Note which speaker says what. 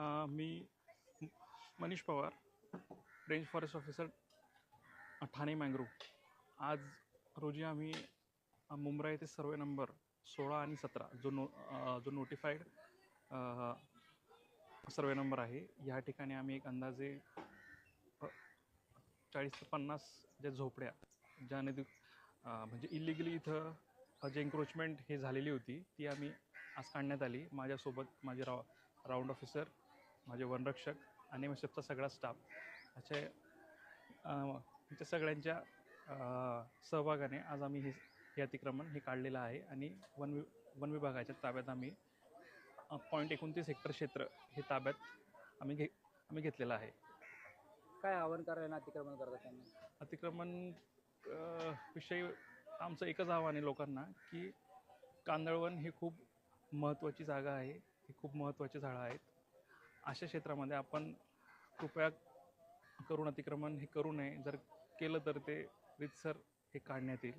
Speaker 1: मी Manish Pawar range forest officer Thane mangrove आज रोजी आम्ही मुंब्रा येथे सर्वे नंबर सोळा आणि सतरा जो नो जो नोटिफाईड सर्वे नंबर आहे या ठिकाणी आम्ही एक अंदाजे चाळीस ते पन्नास ज्या झोपड्या ज्या नदी म्हणजे इलिगली इथं जे एन्क्रोचमेंट हे झालेली होती ती आम्ही आज काढण्यात आली. माझ्यासोबत माझे राव राऊंड ऑफिसर माझे वनरक्षक आणि एफचा सगळा स्टाफ असे त्या सगळ्यांच्या सहभागाने आज आम्ही हे हे अतिक्रमण हे काढलेलं आहे आणि वन वि वन विभागाच्या ताब्यात आम्ही पॉईंट एकोणतीस हेक्टर क्षेत्र हे ताब्यात आम्ही घे आम्ही घेतलेलं आहे.
Speaker 2: काय आव्हान करायला अतिक्रमण करतात
Speaker 1: अतिक्रमण विषयी आमचं एकच आव्हान आहे लोकांना की कांदळवन ही खूप महत्त्वाची जागा आहे ही खूप महत्त्वाची झाडं आहेत. अशा क्षेत्रामध्ये आपण कृपया करून अतिक्रमण हे करू नये. जर केलं तर ते रितसर हे काढण्यात येईल.